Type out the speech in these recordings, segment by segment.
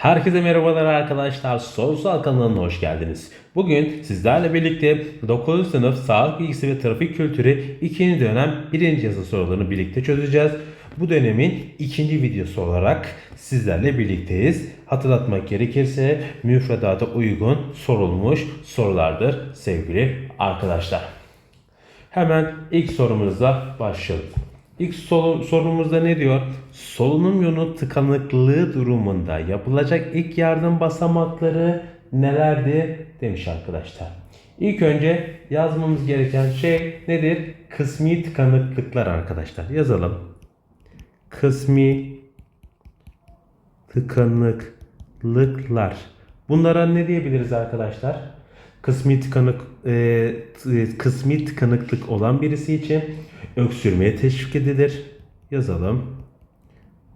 Herkese merhabalar arkadaşlar. Sorunsal kanalına hoş geldiniz. Bugün sizlerle birlikte 9. sınıf sağlık bilgisi ve trafik kültürü 2. dönem 1. yazı sorularını birlikte çözeceğiz. Bu dönemin ikinci videosu olarak sizlerle birlikteyiz. Hatırlatmak gerekirse müfredata uygun sorulmuş sorulardır sevgili arkadaşlar. Hemen ilk sorumuzla başlayalım. İlk soru, sorumuzda ne diyor? Solunum yolu tıkanıklığı durumunda yapılacak ilk yardım basamakları nelerdi demiş arkadaşlar. İlk önce yazmamız gereken şey nedir? Kısmi tıkanıklıklar arkadaşlar. Yazalım. Kısmi tıkanıklıklar. Bunlara ne diyebiliriz arkadaşlar? Kısmi tıkanık e, kısmi tıkanıklık olan birisi için öksürmeye teşvik edilir. Yazalım.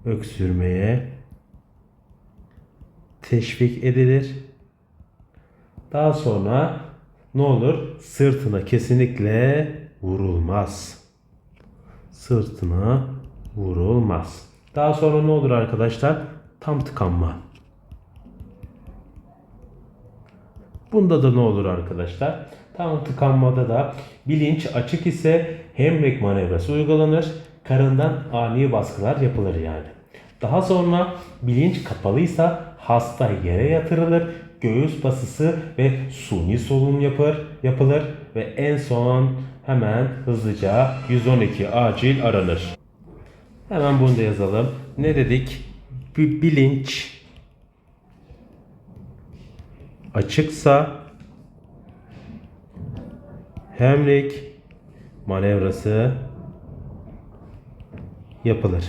Öksürmeye teşvik edilir. Daha sonra ne olur? Sırtına kesinlikle vurulmaz. Sırtına vurulmaz. Daha sonra ne olur arkadaşlar? Tam tıkanma. Bunda da ne olur arkadaşlar? Tam tıkanmada da bilinç açık ise hemrek manevrası uygulanır. Karından ani baskılar yapılır yani. Daha sonra bilinç kapalıysa hasta yere yatırılır. Göğüs basısı ve suni solunum yapar, yapılır ve en son hemen hızlıca 112 acil aranır. Hemen bunu da yazalım. Ne dedik? Bir bilinç açıksa hemlik manevrası yapılır.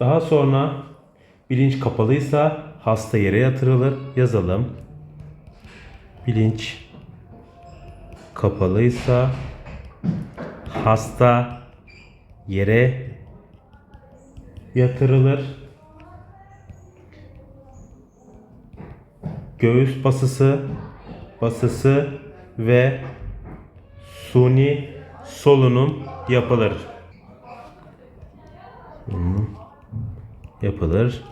Daha sonra bilinç kapalıysa hasta yere yatırılır. Yazalım. Bilinç kapalıysa hasta yere yatırılır. göğüs basısı, basısı ve suni solunum yapılır. Yapılır.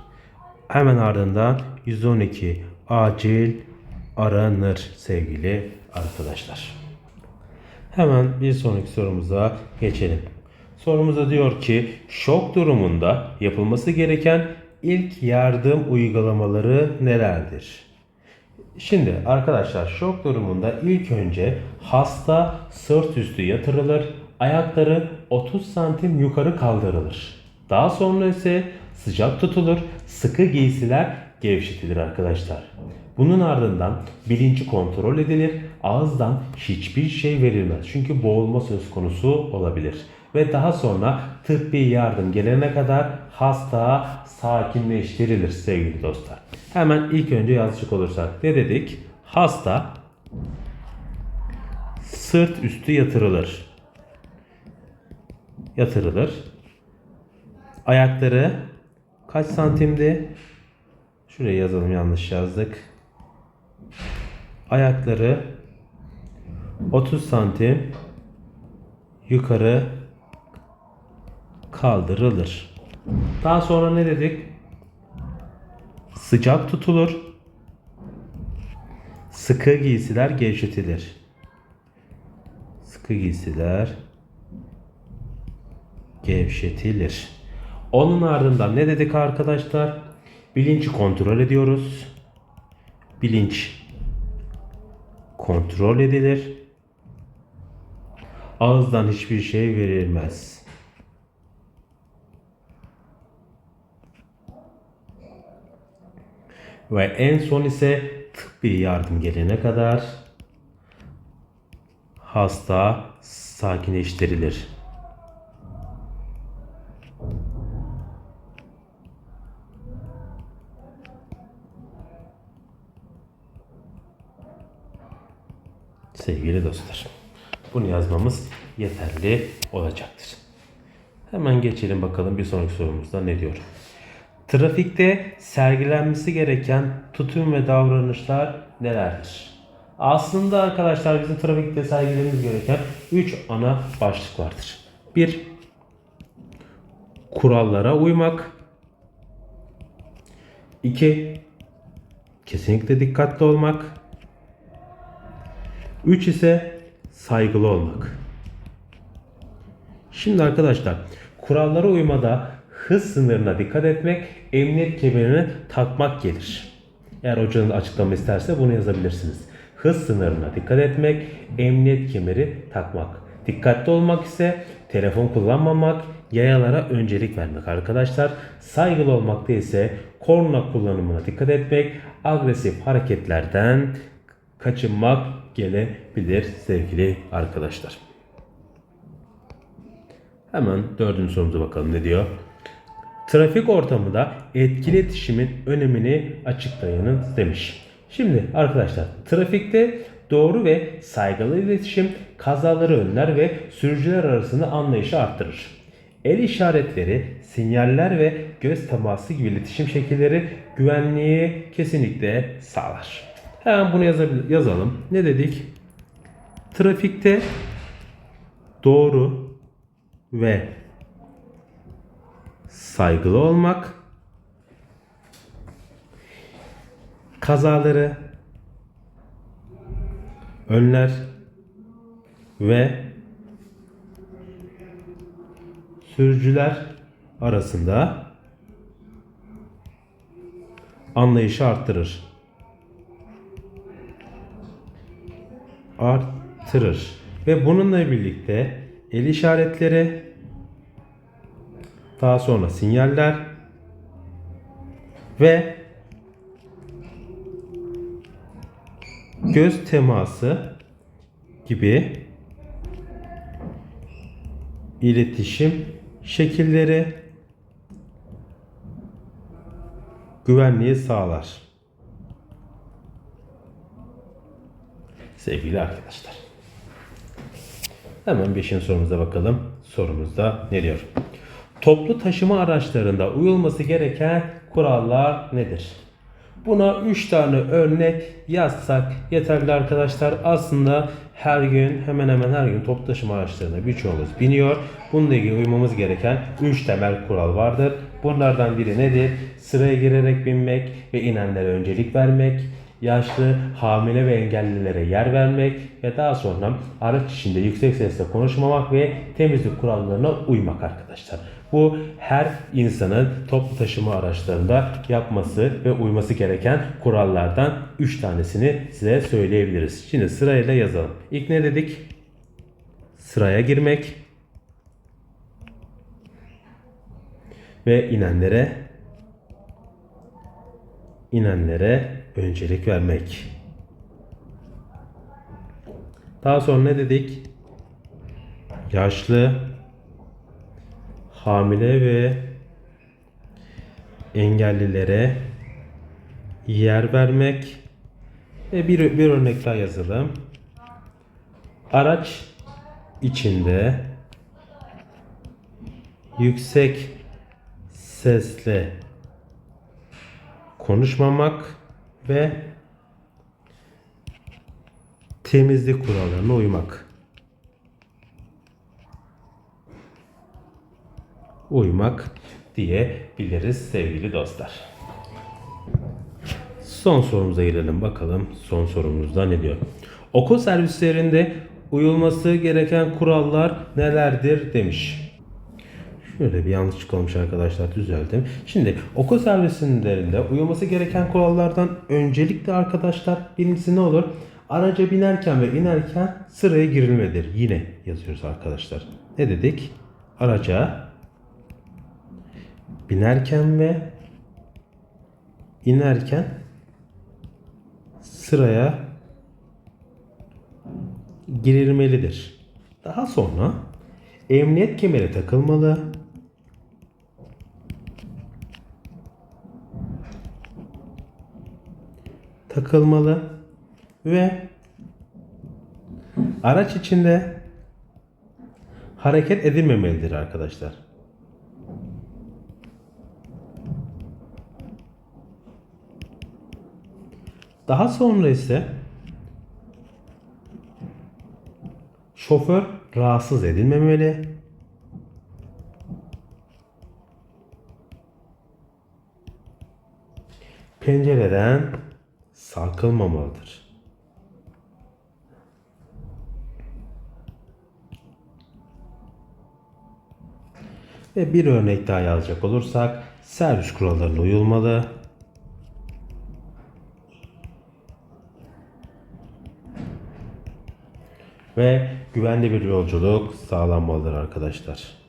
Hemen ardından 112 acil aranır sevgili arkadaşlar. Hemen bir sonraki sorumuza geçelim. Sorumuzda diyor ki şok durumunda yapılması gereken ilk yardım uygulamaları nelerdir? Şimdi arkadaşlar şok durumunda ilk önce hasta sırt üstü yatırılır, ayakları 30 santim yukarı kaldırılır. Daha sonra ise sıcak tutulur, sıkı giysiler gevşetilir arkadaşlar. Bunun ardından bilinci kontrol edilir, ağızdan hiçbir şey verilmez. Çünkü boğulma söz konusu olabilir. Ve daha sonra tıbbi yardım gelene kadar hasta sakinleştirilir sevgili dostlar. Hemen ilk önce yazacak olursak ne dedik? Hasta sırt üstü yatırılır. Yatırılır. Ayakları kaç santimdi? Şuraya yazalım yanlış yazdık. Ayakları 30 santim yukarı kaldırılır. Daha sonra ne dedik? Sıcak tutulur. Sıkı giysiler gevşetilir. Sıkı giysiler gevşetilir. Onun ardından ne dedik arkadaşlar? Bilinci kontrol ediyoruz. Bilinç kontrol edilir. Ağızdan hiçbir şey verilmez. Ve en son ise tıbbi yardım gelene kadar hasta sakinleştirilir. Sevgili dostlar, bunu yazmamız yeterli olacaktır. Hemen geçelim bakalım bir sonraki sorumuzda ne diyor. Trafikte sergilenmesi gereken tutum ve davranışlar nelerdir? Aslında arkadaşlar bizim trafikte sergilememiz gereken 3 ana başlık vardır. 1. Kurallara uymak. 2. Kesinlikle dikkatli olmak. 3 ise saygılı olmak. Şimdi arkadaşlar kurallara uymada hız sınırına dikkat etmek, emniyet kemerini takmak gelir. Eğer hocanız açıklama isterse bunu yazabilirsiniz. Hız sınırına dikkat etmek, emniyet kemeri takmak. Dikkatli olmak ise telefon kullanmamak, yayalara öncelik vermek arkadaşlar. Saygılı olmakta ise korna kullanımına dikkat etmek, agresif hareketlerden kaçınmak gelebilir sevgili arkadaşlar. Hemen dördüncü sorumuza bakalım ne diyor. Trafik ortamında etkili iletişimin önemini açıklayınız demiş. Şimdi arkadaşlar trafikte doğru ve saygılı iletişim kazaları önler ve sürücüler arasında anlayışı arttırır. El işaretleri, sinyaller ve göz teması gibi iletişim şekilleri güvenliği kesinlikle sağlar. Hemen bunu yazalım. Ne dedik? Trafikte doğru ve saygılı olmak kazaları önler ve sürücüler arasında anlayışı arttırır. Arttırır. Ve bununla birlikte el işaretleri daha sonra sinyaller ve göz teması gibi iletişim şekilleri güvenliği sağlar. Sevgili arkadaşlar. Hemen 5. sorumuza bakalım. Sorumuzda ne diyor? Toplu taşıma araçlarında uyulması gereken kurallar nedir? Buna 3 tane örnek yazsak yeterli arkadaşlar. Aslında her gün hemen hemen her gün toplu taşıma araçlarına birçoğumuz biniyor. Bununla ilgili uymamız gereken 3 temel kural vardır. Bunlardan biri nedir? Sıraya girerek binmek ve inenlere öncelik vermek yaşlı, hamile ve engellilere yer vermek ve daha sonra araç içinde yüksek sesle konuşmamak ve temizlik kurallarına uymak arkadaşlar. Bu her insanın toplu taşıma araçlarında yapması ve uyması gereken kurallardan 3 tanesini size söyleyebiliriz. Şimdi sırayla yazalım. İlk ne dedik? Sıraya girmek ve inenlere inenlere öncelik vermek. Daha sonra ne dedik? Yaşlı, hamile ve engellilere yer vermek ve bir, bir örnek daha yazalım. Araç içinde yüksek sesle konuşmamak ve temizlik kurallarına uymak. Uymak diyebiliriz sevgili dostlar. Son sorumuza gelelim bakalım. Son sorumuzda ne diyor? Okul servislerinde uyulması gereken kurallar nelerdir demiş. Şöyle bir yanlışlık olmuş arkadaşlar düzeldim. Şimdi okul servislerinde uyulması gereken kurallardan öncelikle arkadaşlar birincisi ne olur? Araca binerken ve inerken sıraya girilmedir. Yine yazıyoruz arkadaşlar. Ne dedik? Araca binerken ve inerken sıraya girilmelidir. Daha sonra emniyet kemeri takılmalı. takılmalı ve araç içinde hareket edilmemelidir arkadaşlar. Daha sonra ise şoför rahatsız edilmemeli. pencereden sarkılmamalıdır. Ve bir örnek daha yazacak olursak servis kurallarına uyulmalı. Ve güvenli bir yolculuk sağlanmalıdır arkadaşlar.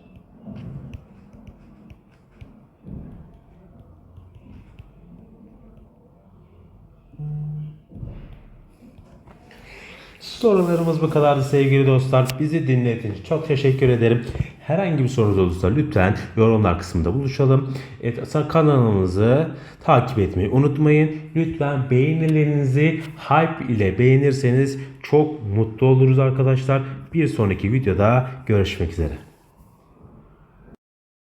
Sorularımız bu kadardı sevgili dostlar. Bizi dinlediğiniz çok teşekkür ederim. Herhangi bir sorunuz olursa lütfen yorumlar kısmında buluşalım. Evet, kanalımızı takip etmeyi unutmayın. Lütfen beğenilerinizi hype ile beğenirseniz çok mutlu oluruz arkadaşlar. Bir sonraki videoda görüşmek üzere.